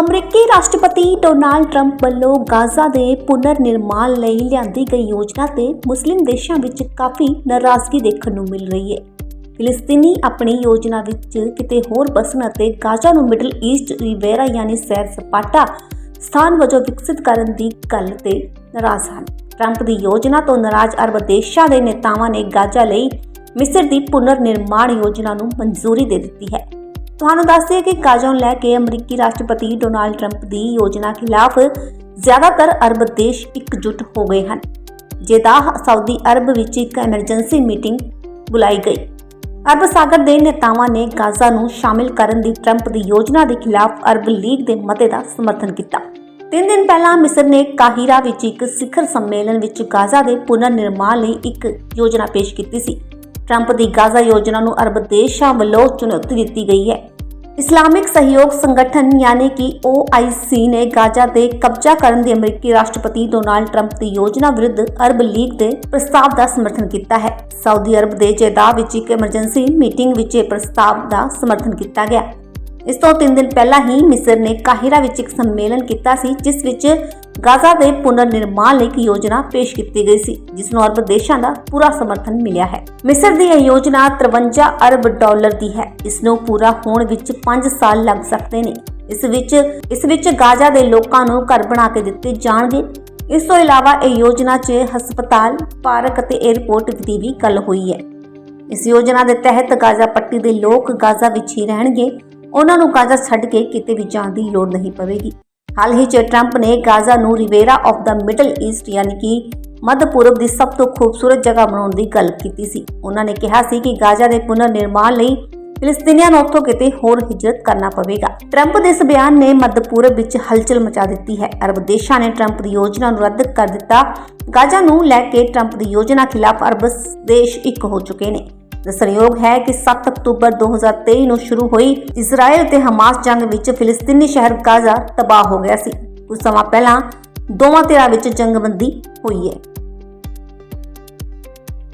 ਅਮਰੀਕੀ ਰਾਸ਼ਟਰਪਤੀ Donald Trump ਵੱਲੋਂ ਗਾਜ਼ਾ ਦੇ ਪੁਨਰ ਨਿਰਮਾਣ ਲਈ ਲਿਆਂਦੀ ਗਈ ਯੋਜਨਾ ਤੇ ਮੁਸਲਿਮ ਦੇਸ਼ਾਂ ਵਿੱਚ ਕਾਫੀ ਨਾਰਾਜ਼ਗੀ ਦੇਖਣ ਨੂੰ ਮਿਲ ਰਹੀ ਹੈ। ਫਿਲਿਸਤੀਨੀ ਆਪਣੀ ਯੋਜਨਾ ਵਿੱਚ ਕਿਤੇ ਹੋਰ ਬਸਣ ਅਤੇ ਗਾਜ਼ਾ ਨੂੰ ਮਿਡਲ ਈਸਟ ਰਿਵੇਰਾ ਯਾਨੀ ਸੈਰ ਸਪਾਟਾ ਸਥਾਨ ਵਜੋਂ ਵਿਕਸਿਤ ਕਰਨ ਦੀ ਗੱਲ ਤੇ ਨਾਰਾਜ਼ ਹਨ। ਟਰੰਪ ਦੀ ਯੋਜਨਾ ਤੋਂ ਨਾਰਾਜ਼ ਅਰਬ ਦੇਸ਼ਾਂ ਦੇ ਨੇਤਾਵਾਂ ਨੇ ਗਾਜ਼ਾ ਲਈ ਮਿਸਰ ਦੀ ਪੁਨਰ ਨਿਰਮਾਣ ਯੋਜਨਾ ਨੂੰ ਮਨਜ਼ੂਰੀ ਦੇ ਦਿੱਤੀ ਹੈ। ਤੁਹਾਨੂੰ ਦੱਸ ਦਈਏ ਕਿ ਗਾਜ਼ਾ ਨੂੰ ਲੈ ਕੇ ਅਮਰੀਕੀ ਰਾਸ਼ਟਰਪਤੀ ਡੋਨਾਲਡ ਟਰੰਪ ਦੀ ਯੋਜਨਾ ਖਿਲਾਫ ਜ਼ਿਆਦਾਤਰ ਅਰਬ ਦੇਸ਼ ਇਕਜੁੱਟ ਹੋ ਗਏ ਹਨ ਜੇਦਾਹ ਸਾਊਦੀ ਅਰਬ ਵਿੱਚ ਇੱਕ ਐਮਰਜੈਂਸੀ ਮੀਟਿੰਗ ਬੁਲਾਈ ਗਈ। ਅਰਬ ਸਾਗਰ ਦੇ ਨੇਤਾਵਾਂ ਨੇ ਗਾਜ਼ਾ ਨੂੰ ਸ਼ਾਮਿਲ ਕਰਨ ਦੀ ਟਰੰਪ ਦੀ ਯੋਜਨਾ ਦੇ ਖਿਲਾਫ ਅਰਬ ਲੀਗ ਦੇ ਮਤੇ ਦਾ ਸਮਰਥਨ ਕੀਤਾ। ਤਿੰਨ ਦਿਨ ਪਹਿਲਾਂ ਮਿਸਰ ਨੇ ਕਾਹਿਰਾ ਵਿੱਚ ਇੱਕ ਸਿਖਰ ਸੰਮੇਲਨ ਵਿੱਚ ਗਾਜ਼ਾ ਦੇ ਪੁਨਰ ਨਿਰਮਾਣ ਲਈ ਇੱਕ ਯੋਜਨਾ ਪੇਸ਼ ਕੀਤੀ ਸੀ। ਟਰੰਪ ਦੀ ਗਾਜ਼ਾ ਯੋਜਨਾ ਨੂੰ ਅਰਬ ਦੇਸ਼ਾਂ ਵੱਲੋਂ ਚੁਣੌਤੀ ਦਿੱਤੀ ਗਈ ਹੈ। ਇਸਲਾਮਿਕ ਸਹਿਯੋਗ ਸੰਗਠਨ ਯਾਨੀ ਕਿ OIC ਨੇ ਗਾਜ਼ਾ ਤੇ ਕਬਜ਼ਾ ਕਰਨ ਦੀ ਅਮਰੀਕੀ ਰਾਸ਼ਟਰਪਤੀ ਡੋਨਾਲਡ ਟਰੰਪ ਦੀ ਯੋਜਨਾ ਵਿਰੁੱਧ ਅਰਬ ਲੀਗ ਦੇ ਪ੍ਰਸਤਾਵ ਦਾ ਸਮਰਥਨ ਕੀਤਾ ਹੈ। ਸਾਊਦੀ ਅਰਬ ਦੇ ਜੇਦਾਹ ਵਿੱਚ ਇੱਕ ਐਮਰਜੈਂਸੀ ਮੀਟਿੰਗ ਵਿੱਚ ਇਹ ਪ੍ਰਸਤਾਵ ਦਾ ਸਮਰਥਨ ਕੀਤਾ ਗਿਆ। ਇਸ ਤੋਂ 3 ਦਿਨ ਪਹਿਲਾਂ ਹੀ ਮਿਸਰ ਨੇ ਕਾਹਿਰਾ ਵਿੱਚ ਇੱਕ ਸੰਮੇਲਨ ਕੀਤਾ ਸੀ, ਜਿਸ ਵਿੱਚ ਗਾਜ਼ਾ ਦੇ ਪੁਨਰ ਨਿਰਮਾਣ ਲਈ ਇੱਕ ਯੋਜਨਾ ਪੇਸ਼ ਕੀਤੀ ਗਈ ਸੀ, ਜਿਸ ਨੂੰ ਅਰਬ ਦੇਸ਼ਾਂ ਦਾ ਪੂਰਾ ਸਮਰਥਨ ਮਿਲਿਆ ਹੈ। ਮਿਸਰ ਦੀ ਇਹ ਯੋਜਨਾ 53 ਅਰਬ ਡਾਲਰ ਦੀ ਹੈ। ਇਸ ਨੂੰ ਪੂਰਾ ਹੋਣ ਵਿੱਚ 5 ਸਾਲ ਲੱਗ ਸਕਦੇ ਨੇ। ਇਸ ਵਿੱਚ ਇਸ ਵਿੱਚ ਗਾਜ਼ਾ ਦੇ ਲੋਕਾਂ ਨੂੰ ਘਰ ਬਣਾ ਕੇ ਦਿੱਤੇ ਜਾਣਗੇ। ਇਸ ਤੋਂ ਇਲਾਵਾ ਇਹ ਯੋਜਨਾ 'ਚ ਹਸਪਤਾਲ, ਪਾਰਕ ਅਤੇ 에ਅਰਪੋਰਟ ਦੀ ਵੀ ਗੱਲ ਹੋਈ ਹੈ। ਇਸ ਯੋਜਨਾ ਦੇ ਤਹਿਤ ਗਾਜ਼ਾ ਪੱਟੀ ਦੇ ਲੋਕ ਗਾਜ਼ਾ ਵਿੱਚ ਹੀ ਰਹਿਣਗੇ। ਉਹਨਾਂ ਨੂੰ ਗਾਜ਼ਾ ਛੱਡ ਕੇ ਕਿਤੇ ਵੀ ਜਾਣ ਦੀ ਲੋੜ ਨਹੀਂ ਪਵੇਗੀ। ਹਾਲ ਹੀ 'ਚ ਟਰੰਪ ਨੇ ਗਾਜ਼ਾ ਨੂੰ Riviera of the Middle East ਯਾਨੀ ਕਿ ਮੱਧ ਪੂਰਬ ਦੀ ਸਭ ਤੋਂ ਖੂਬਸੂਰਤ ਜਗ੍ਹਾ ਬਣਾਉਣ ਦੀ ਗੱਲ ਕੀਤੀ ਸੀ। ਉਹਨਾਂ ਨੇ ਕਿਹਾ ਸੀ ਕਿ ਗਾਜ਼ਾ ਦੇ ਪੁਨਰ ਨਿਰਮਾਣ ਲਈ ਫਿਲਿਸਤੀਨੀਆਂ ਨੂੰ ਉੱਥੋਂ ਕਿਤੇ ਹੋਰ ਹਿਜਰਤ ਕਰਨਾ ਪਵੇਗਾ। ਟਰੰਪ ਦੇ ਇਸ ਬਿਆਨ ਨੇ ਮੱਧ ਪੂਰਬ ਵਿੱਚ ਹਲਚਲ ਮਚਾ ਦਿੱਤੀ ਹੈ। ਅਰਬ ਦੇਸ਼ਾਂ ਨੇ ਟਰੰਪ ਦੀ ਯੋਜਨਾ ਨੂੰ ਰੱਦ ਕਰ ਦਿੱਤਾ। ਗਾਜ਼ਾ ਨੂੰ ਲੈ ਕੇ ਟਰੰਪ ਦੀ ਯੋਜਨਾ ਖਿਲਾਫ ਅਰਬ ਦੇਸ਼ ਇੱਕ ਹੋ ਚੁੱਕੇ ਨੇ। ਦੱਸਣਯੋਗ ਹੈ ਕਿ 7 ਅਕਤੂਬਰ 2023 ਨੂੰ ਸ਼ੁਰੂ ਹੋਈ ਇਜ਼ਰਾਈਲ ਤੇ ਹਮਾਸ ਜੰਗ ਵਿੱਚ ਫਿਲਿਸਤੀਨੀ ਸ਼ਹਿਰ ਗਾਜ਼ਾ ਤਬਾਹ ਹੋ ਗਿਆ ਸੀ। ਕੁਝ ਸਮਾਂ ਪਹਿਲਾਂ ਦੋਵਾਂ ਧਿਰਾਂ ਵਿੱਚ ਜੰਗਬੰਦੀ ਹੋਈ ਹੈ।